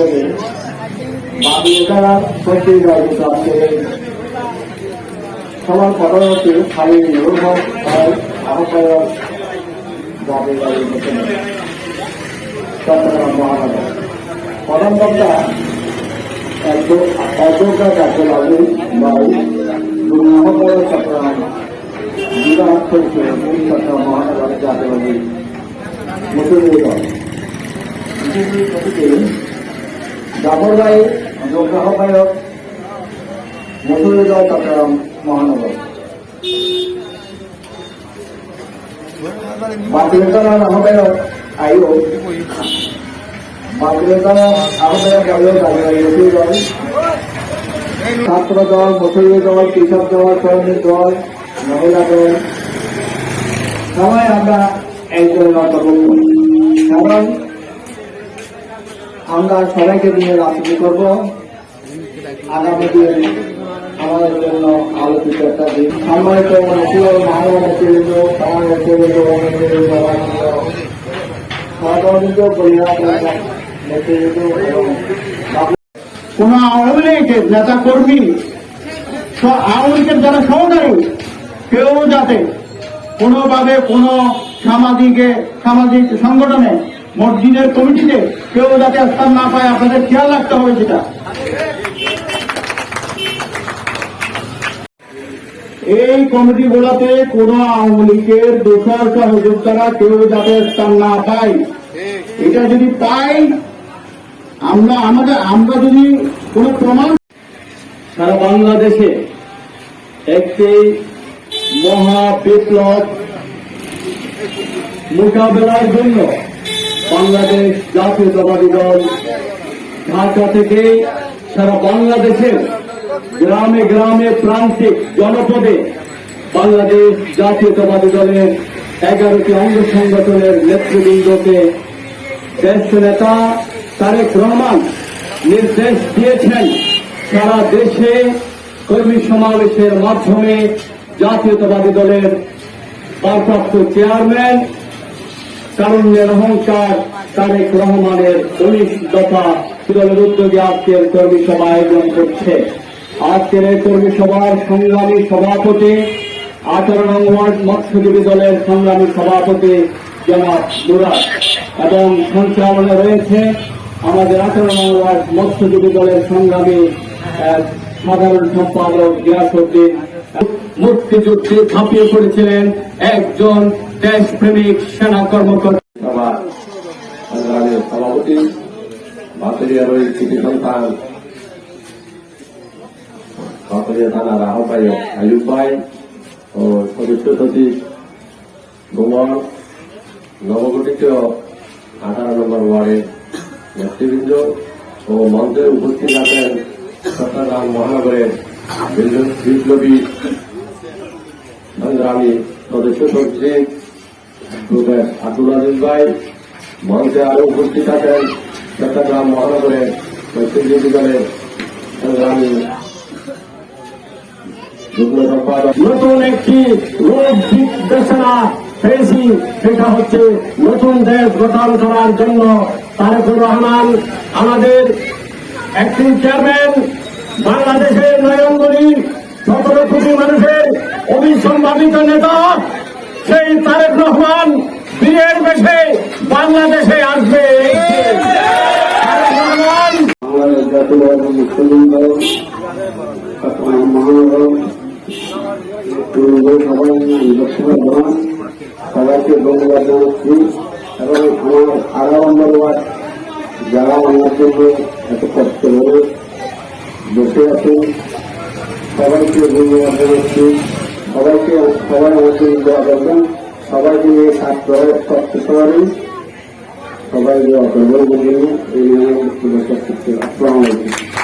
করে বাংলাদেশারা সত্যি সবার কথা হচ্ছে, খালি নির্ভর হয় আহ্বায়ক মহানগর। প্রধান বাড়ি দুই আহ্বায়ক চট্টগ্রাম বিরাট করছে চট্টগ্রাম মহানগর জাতীয়বাদী মুসলিম জাফর ভাই যোগ্য আহ্বায়ক মসুরুল চট্টগ্রাম মহানগর। বাতিলতলার আহ্বায়ক আইও বাতিলতলার আহ্বায়ক দাবিবাড়ি দল। ছাত্র দল মসুরী দল, কৃষক দল শ্রমিক দল, মহিলা দল। সবাই আমরা একজন অন্তর্ভুক্ত। কারণ আমরা সবাইকে নিয়ে রাজনীতি করব। আগামী দিন আমাদের জন্য আলোচিত একটা দিন। সম্মানিত কোন আওয়ামী লীগের নেতা কর্মী আওয়ামী লীগের যারা সহকারী, কেউ যাতে কোনোভাবে কোন সামাজিক সামাজিক সংগঠনে মসজিদের কমিটিতে কেউ যাতে স্থান না পায়, আপনাদের খেয়াল রাখতে হবে সেটা। এই কমিটিগুলোতে কোন আওয়ামী লীগের দোষর সহযোগিতারা কেউ যাতে স্থান না পায়, এটা যদি পাই আমরা, আমাদের, আমরা যদি কোন প্রমাণ সারা বাংলাদেশে একটি মহা বিপ্লব মোকাবেলার জন্য বাংলাদেশ জাতীয়তাবাদী দল ঢাকা থেকে সারা বাংলাদেশের গ্রামে গ্রামে প্রান্তিক জনপদে বাংলাদেশ জাতীয়তাবাদী দলের এগারোটি অঙ্গ সংগঠনের নেতৃবৃন্দকে জ্যেষ্ঠ নেতা তারেক রহমান নির্দেশ দিয়েছেন, সারা দেশে কর্মী সমাবেশের মাধ্যমে জাতীয়তাবাদী দলের ভারপ্রাপ্ত চেয়ারম্যান কারণের অহংকার তারেক রহমানের উনিশ দফা দলের উদ্যোগে আজকের কর্মী সভা আয়োজন করছে। আজকের এই কর্মী সভার সংগ্রামী সভাপতি, আঠারো নং ওয়ার্ড মৎস্যজীবী দলের সংগ্রামী সভাপতি জনাব মুরাদ। এবং সঞ্চালনে রয়েছে আমাদের আঠারো নং ওয়ার্ড মৎস্যজীবী দলের সংগ্রামী সাধারণ সম্পাদক গিয়াসুদ্দিন মুক্তিযুদ্ধে ঝাঁপিয়ে পড়েছিলেন একজন দেশপ্রেমিক সেনা কর্মকর্তা। সভাপতি ও সদস্য সচিব ভ্রমণ নবগঠিত আঠারো নম্বর ওয়ার্ডের নেতৃবৃন্দ ও মঞ্চে উপস্থিত আছেন চট্টগ্রাম মহানগরের বিপ্লবী সংগ্রামী সদস্য সচিব ভাই, মঞ্চে আরও উপস্থিত আছেন চট্টগ্রাম মহানগরের নতুন একটি রূপ নির্দেশনা পেয়েছি, সেটা হচ্ছে নতুন দেশ গঠন করার জন্য তারেকুর রহমান আমাদের একটি চেয়ারম্যান বাংলাদেশের নয়নগরী সতেরো কোটি মানুষের অবিসম্ভাবিত নেতা। সেই তারেক রহমান বীরের বেশে বাংলাদেশে আসবে সবাইকে ধন্যবাদ জানাচ্ছি। এত কষ্ট করে বসে আছেন। সবাইকে ধন্যবাদ জানাচ্ছি। সবাইকে সবাই আমাকে দেওয়া দরকার সবাইকে নিয়ে করে করতে পারি সবাই দেওয়া করবেন, এই নিয়ে আসসালামু আলাইকুম।